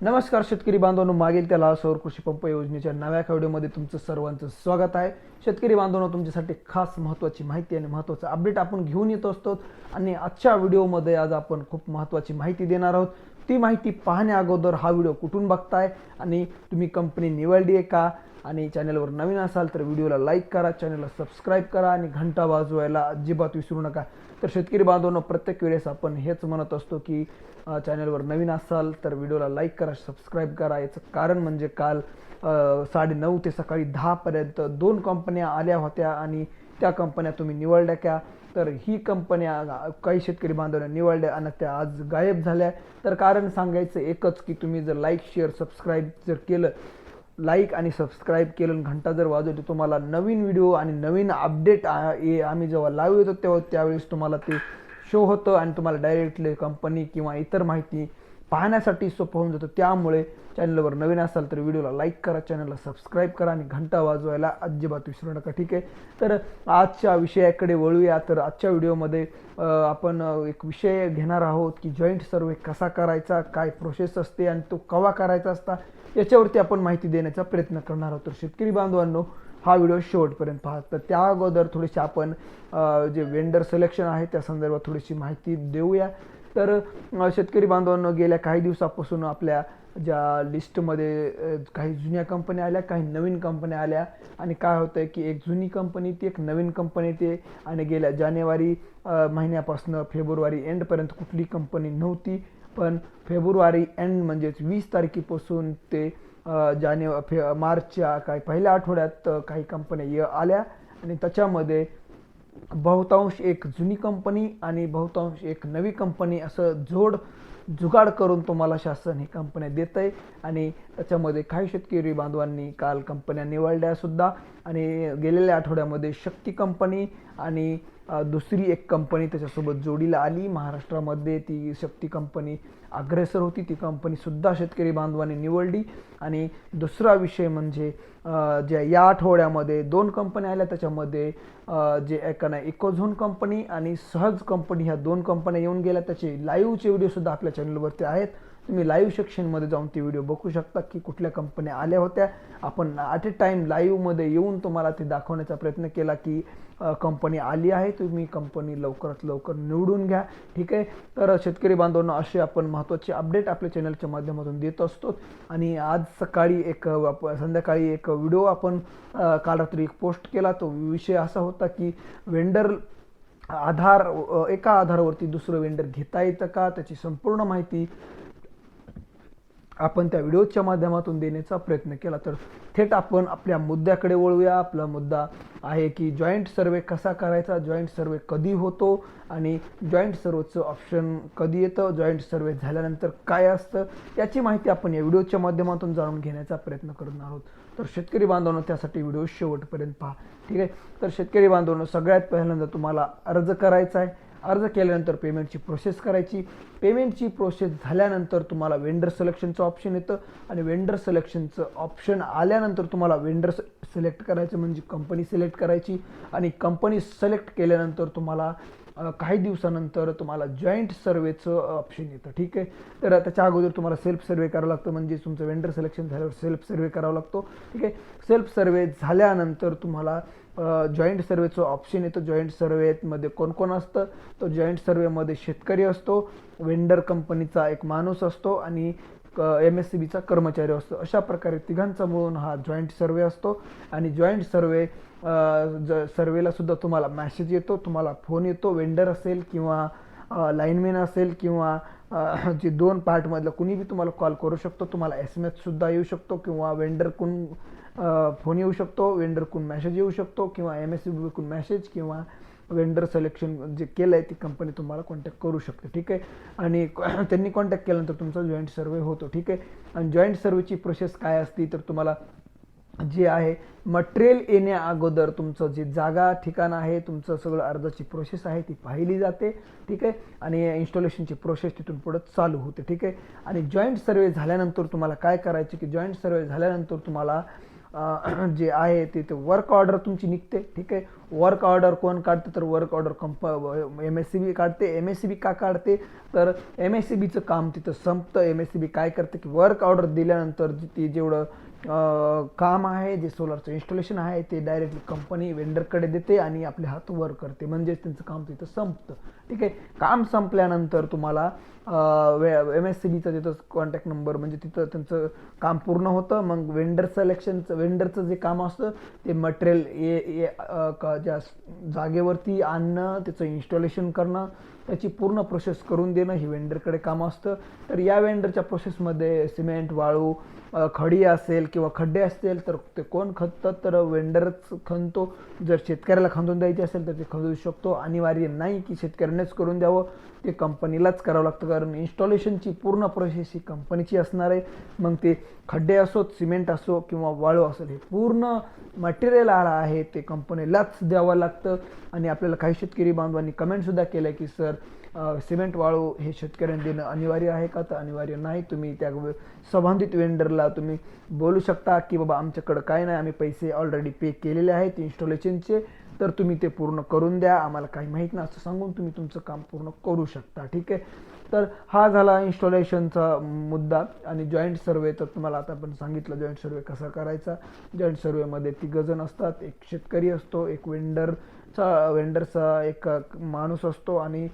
नमस्कार शेतकरी बांधवांनो मागील त्याला सौर कृषी पंप योजनेच्या नव्या व्हिडिओमध्ये तुमचं सर्वांचं स्वागत आहे. शेतकरी बांधवांनो तुमच्यासाठी खास महत्त्वाची माहिती आणि महत्त्वाचं अपडेट आपण घेऊन येत असतो. आणि आजच्या व्हिडिओमध्ये आज आपण खूप महत्त्वाची माहिती देणार आहोत. ती माहिती पाहण्या अगोदर हा व्हिडिओ कुठून बघताय आणि तुम्ही कंपनी निवडली आहे का? आणि चॅनलवर नवीन असाल तर व्हिडिओला लाईक करा चॅनलला सबस्क्राईब करा आणि घंटा वाजवायला अजिबात विसरू नका. तर शेतकरी बांधवांनो प्रत्येक वेळेस आपण हेच म्हणत असतो की चॅनलवर नवीन असाल तर व्हिडिओला लाईक करा सबस्क्राईब करा. याचं कारण म्हणजे काल साडे नऊ ते सकाळी दहापर्यंत दोन कंपन्या आल्या होत्या आणि त्या कंपन्या तुम्ही निवडल्या का? तर ही कंपन्या काही शेतकरी बांधवांना निवडल्या आणि त्या आज गायब झाल्या. तर कारण सांगायचं एकच की तुम्ही जर लाईक शेअर सबस्क्राईब जर केलं लाईक आणि सबस्क्राईब केलं घंटा जर वाजवली तुम्हाला नवीन व्हिडिओ आणि नवीन अपडेट आम्ही जेव्हा लाईव्ह येतो तेव्हा त्यावेळेस तुम्हाला ते शो होतं आणि तुम्हाला डायरेक्टली कंपनी किंवा इतर माहिती पाहण्यासाठी सोपं होऊन जातं. त्यामुळे चॅनलवर नवीन असाल तर व्हिडिओला लाईक करा चॅनलला सबस्क्राईब करा आणि घंटा वाजवायला अजिबात विसरू नका ठीक आहे? तर आजच्या विषयाकडे वळूया. तर आजच्या व्हिडिओमध्ये आपण एक विषय घेणार आहोत की जॉईंट सर्वे कसा करायचा काय प्रोसेस असते आणि तो केव्हा करायचा असता. याच्यावरती आपण माहिती देण्याचा प्रयत्न करणार आहोत. तर शेतकरी बांधवांनो हा व्हिडिओ शेवटपर्यंत पाहत तर त्या अगोदर थोडीशी आपण जे वेंडर सिलेक्शन आहे त्या संदर्भात थोडीशी माहिती देऊया. तर शेतकरी बांधवांनो गेल्या काही दिवसापासून आपल्या ज्या लिस्टमध्ये काही जुन्या कंपन्या आल्या काही नवीन कंपन्या आल्या. आणि काय होतं की एक जुनी कंपनी ती एक नवीन कंपनी ते. आणि गेल्या जानेवारी महिन्यापासून फेब्रुवारी एंडपर्यंत कुठली कंपनी नव्हती. पण फेब्रुवारी एंड म्हणजेच वीस तारखेपासून ते अ, फे मार्चच्या काही पहिल्या आठवड्यात काही कंपन्या य- आल्या आणि त्याच्यामध्ये बहुतांश एक जुनी कंपनी आणि बहुतांश एक नवी कंपनी असं जोड जुगाड करून तुम्हाला शासन ही कंपन्या देत आहे आणि त्याच्यामध्ये काही शेतकरी बांधवांनी काल कंपन्या निवडल्यासुद्धा आणि गेलेल्या आठवड्यामध्ये शक्ती कंपनी आणि दुसरी एक कंपनी त्याच्यासोबत जोडीला आली. महाराष्ट्रामध्ये ती शक्ती कंपनी अग्रेसर होती. ती कंपनीसुद्धा शेतकरी बांधवांनी निवडली. आणि दुसरा विषय म्हणजे ज्या या आठवड्यामध्ये दोन कंपन्या आल्या त्याच्यामध्ये जे एकाना इकोझोन कंपनी आणि सहज कंपनी ह्या दोन कंपन्या येऊन गेल्या. त्याचे लाईव्हचे व्हिडिओसुद्धा आपल्या चॅनलवरती आहेत. तुम्ही लाईव्ह सेक्शनमध्ये जाऊन ते व्हिडिओ बघू शकता की कुठल्या कंपन्या आल्या होत्या. आपण ॲट ए टाईम लाईव्हमध्ये येऊन तुम्हाला ते दाखवण्याचा प्रयत्न केला की कंपनी आली आहे. तुम्ही कंपनी लवकरात लवकर निवडून घ्या. ठीक आहे? तर शेतकरी बांधवांना असे आपण महत्त्वाचे अपडेट आपल्या चॅनलच्या माध्यमातून देत असतो. आणि आज सकाळी एक संध्याकाळी एक व्हिडिओ आपण काल रात्री एक पोस्ट केला. तो विषय असा होता की वेंडर आधार एका आधारावरती दुसरं वेंडर घेता येतं का? त्याची संपूर्ण माहिती आपण त्या व्हिडिओच्या माध्यमातून देण्याचा प्रयत्न केला. तर थेट आपण आपल्या मुद्द्याकडे वळूया. आपला मुद्दा आहे की जॉईंट सर्वे कसा करायचा? जॉईंट सर्वे कधी होतो? आणि जॉईंट सर्वेचं ऑप्शन कधी येतं? जॉईंट सर्वे झाल्यानंतर काय असतं? याची माहिती आपण या व्हिडिओच्या माध्यमातून जाणून घेण्याचा प्रयत्न करणार आहोत. तर शेतकरी बांधवांनो त्यासाठी व्हिडिओ शेवटपर्यंत पहा. ठीक आहे? तर शेतकरी बांधवांनो सगळ्यात पहिल्यांदा तुम्हाला अर्ज करायचा आहे. अर्ज केल्यानंतर पेमेंटची प्रोसेस करायची. पेमेंटची प्रोसेस झाल्यानंतर तुम्हाला वेंडर सिलेक्शनचं ऑप्शन येतं आणि वेंडर सिलेक्शनचं ऑप्शन आल्यानंतर तुम्हाला वेंडर सिलेक्ट करायचं म्हणजे कंपनी सिलेक्ट करायची आणि कंपनी सिलेक्ट केल्यानंतर तुम्हाला काही दिवसानंतर तुम्हाला जॉईंट सर्वेचं ऑप्शन येतं. ठीक आहे? तर त्याच्या अगोदर तुम्हाला सेल्फ सर्वे करावं लागतं म्हणजे तुमचं वेंडर सिलेक्शन झाल्यावर सेल्फ सर्वे करावा लागतो. ठीक आहे? सेल्फ सर्वे झाल्यानंतर तुम्हाला जॉईंट सर्वेचं ऑप्शन येतं. जॉईंट सर्वेमध्ये कोण कोण असतं? तो जॉईंट सर्वेमध्ये शेतकरी असतो वेंडर कंपनीचा एक माणूस असतो आणि एम एस सी बीचा कर्मचारी असतो. अशा प्रकारे तिघांचा मिळून हा जॉईंट सर्वे असतो. आणि जॉईंट सर्वे ज सर्वेला सुद्धा तुम्हाला मॅसेज येतो तुम्हाला फोन येतो. वेंडर असेल किंवा लाईनमॅन असेल किंवा जे दोन पार्टमधलं कुणीबी तुम्हाला कॉल करू शकतो. तुम्हाला एस एम एससुद्धा येऊ शकतो किंवा वेंडर कोण फोन येऊ शकतो वेंडरकडून मॅसेज येऊ शकतो किंवा एम एस सीकडून मॅसेज किंवा वेंडर सिलेक्शन जे केलं आहे ती कंपनी तुम्हाला कॉन्टॅक्ट करू शकते ठीक आहे? आणि त्यांनी कॉन्टॅक्ट केल्यानंतर तुमचा जॉईंट सर्वे होतो ठीक आहे? आणि जॉईंट सर्वेची प्रोसेस काय असते तर तुम्हाला जे आहे मटेरियल येण्या अगोदर तुमचं जे जागा ठिकाण आहे तुमचं सगळं अर्जाची प्रोसेस आहे ती पाहिली जाते ठीक आहे? आणि इन्स्टॉलेशनची प्रोसेस तिथून पुढं चालू होते ठीक आहे? आणि जॉईंट सर्वे झाल्यानंतर तुम्हाला काय करायचे की जॉईंट सर्वे झाल्यानंतर तुम्हाला जे आहे ते ते वर्क ऑर्डर तुमची निघते ठीक आहे? वर्क ऑर्डर कोण काढते तर वर्क ऑर्डर कंप एम एस सी बी काढते. एम एस सी बी का काढते? तर एम एस सी बीचं काम तिथं संपतं. एम एस सी बी काय करते की वर्क ऑर्डर दिल्यानंतर ते ती जेवढं काम आहे जे सोलारचं इन्स्टॉलेशन आहे ते डायरेक्टली कंपनी वेंडरकडे देते आणि आपले हात वर करते. म्हणजेच त्यांचं काम तिथं संपतं. ठीक आहे? काम संपल्यानंतर तुम्हाला एम एस सी बीचा तिथं कॉन्टॅक्ट नंबर म्हणजे तिथं त्यांचं काम पूर्ण होतं. मग वेंडर सिलेक्शनचं वेंडरचं जे काम असतं ते मटेरियल ए का ज्या जागेवरती आणणं त्याचं इन्स्टॉलेशन करणं त्याची पूर्ण प्रोसेस करून देणं ही वेंडरकडे काम असतं. तर या वेंडरच्या प्रोसेसमध्ये सिमेंट वाळू खडी असेल किंवा खड्डे असतील तर ते कोण खणतात तर वेंडरच खणतो. जर शेतकऱ्याला खणून द्यायचे असेल तर ते खणू शकतो. अनिवार्य नाही की शेतकऱ्यानेच करून द्यावं. ते कंपनीलाच करावं लागतं कारण इन्स्टॉलेशनची पूर्ण प्रोसेस ही कंपनीची असणार आहे. मग ते खड्डे असोत सिमेंट असो किंवा वाळू असेल हे पूर्ण मटेरियल आला आहे ते कंपनीलाच द्यावं लागतं. आणि आपल्याला काही शेतकरी बांधवांनी कमेंटसुद्धा केलं की सर सिमेंट वाळू हे शेतकऱ्यांना देणं अनिवार्य आहे का? तर अनिवार्य नाही. तुम्ही त्या संबंधित वेंडरला तुम्ही बोलू शकता की बाबा आमच्याकडं काय नाही आम्ही पैसे ऑलरेडी पे केलेले आहेत इन्स्टॉलेशनचे तर तुम्ही ते पूर्ण करून द्या. आम्हाला काही माहीत नाही असं सांगून तुम्ही तुमचं काम पूर्ण करू शकता. ठीक आहे? तर हा झाला इन्स्टॉलेशनचा मुद्दा आणि जॉईंट सर्वे तर तुम्हाला आता आपण सांगितलं जॉईंट सर्वे कसा करायचा. जॉईंट सर्वेमध्ये तिघजण असतात. एक शेतकरी असतो एक वेंडरचा वेंडरचा एक माणूस असतो आणि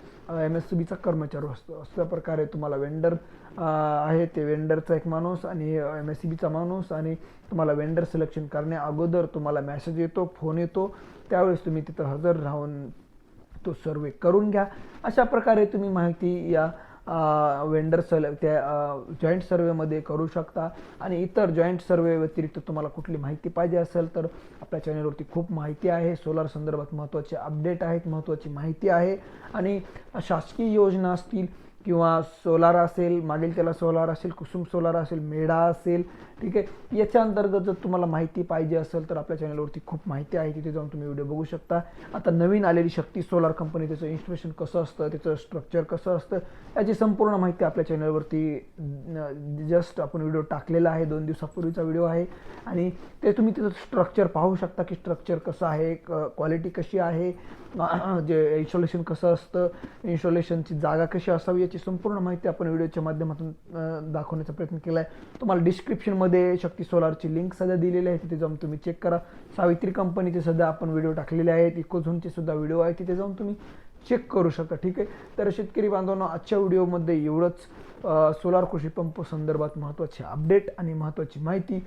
एम एस सी बीचा कर्मचारी असतो. अशा प्रकारे तुम्हाला वेंडर आहे. ते वेंडरचा एक माणूस आणि एम एस सी बीचा माणूस आणि तुम्हाला वेंडर सिलेक्शन करण्या अगोदर तुम्हाला मेसेज येतो फोन येतो. त्यावेळेस तुम्ही तिथं हजर राहून तो सर्वे करून घ्या. अशा प्रकारे तुम्ही माहिती या वेंडर सल त्या जॉईंट सर्वेमध्ये करू शकता. आणि इतर जॉईंट सर्वे व्यतिरिक्त तुम्हाला कुठली माहिती पाहिजे असेल तर आपल्या चॅनलवरती खूप माहिती आहे. सोलार संदर्भात महत्त्वाचे अपडेट आहेत महत्त्वाची माहिती आहे. आणि शासकीय योजना असतील किंवा सोलार असेल मागील त्याला सोलार असेल कुसुम सोलार असेल मेढा असेल ठीक आहे? याच्या अंतर्गत जर तुम्हाला माहिती पाहिजे असेल तर आपल्या चॅनलवरती खूप माहिती आहे. तिथे जाऊन तुम्ही व्हिडिओ बघू शकता. आता नवीन आलेली शक्ती सोलार कंपनी त्याचं इन्स्टॉलेशन कसं असतं त्याचं स्ट्रक्चर कसं असतं याची संपूर्ण माहिती आपल्या चॅनलवरती जस्ट आपण व्हिडिओ टाकलेला आहे. दोन दिवसापूर्वीचा व्हिडिओ आहे. आणि ते तुम्ही तिथं स्ट्रक्चर पाहू शकता की स्ट्रक्चर कसं आहे क्वालिटी कशी आहे जे इन्स्टॉलेशन कसं असतं इन्स्टॉलेशनची जागा कशी असावी याची संपूर्ण माहिती आपण व्हिडिओच्या माध्यमातून दाखवण्याचा प्रयत्न केला आहे तुम्हाला डिस्क्रिप्शनमध्ये शक्ती सोलारची लिंक सध्या दिलेली आहे. तिथे जाऊन तुम्ही चेक करा. सावित्री कंपनीचे सध्या आपण व्हिडिओ टाकलेले आहेत. इकोझोनचे सुद्धा व्हिडिओ आहे. तिथे जाऊन तुम्ही चेक करू शकता. ठीक आहे? तर शेतकरी बांधवांना आजच्या व्हिडिओमध्ये एवढंच. सोलार कृषी पंप संदर्भात महत्त्वाचे अपडेट आणि महत्त्वाची माहिती.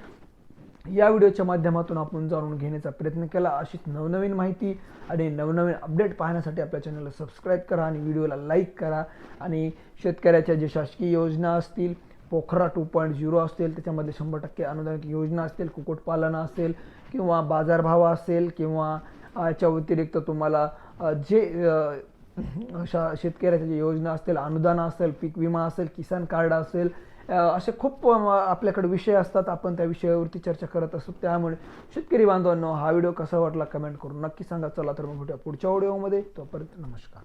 या व्हिडिओच्या माध्यमातून आपण जाणून घेण्याचा प्रयत्न केला. अशीच नवनवीन माहिती आणि नवनवीन अपडेट पाहण्यासाठी आपल्या चॅनलला सबस्क्राईब करा आणि व्हिडिओला लाईक करा. आणि शेतकऱ्याच्या जे शासकीय योजना असतील पोखरा टू पॉईंट झिरो असतील त्याच्यामध्ये शंभर टक्के अनुदानित योजना असतील कुक्कुटपालन असेल किंवा बाजारभाव असेल किंवा याच्या व्यतिरिक्त तुम्हाला जे अशा शेतकऱ्याच्या ज्या योजना असतील अनुदान असेल पीक विमा असेल किसान कार्ड असेल असे खूप आपल्याकडे विषय असतात. आपण त्या विषयावरती चर्चा करत असतो त्यामुळे शेतकरी बांधवांनो हा व्हिडिओ कसा वाटला कमेंट करून नक्की सांगा. चला तर मग भेटूया पुढच्या व्हिडिओमध्ये तोपर्यंत नमस्कार.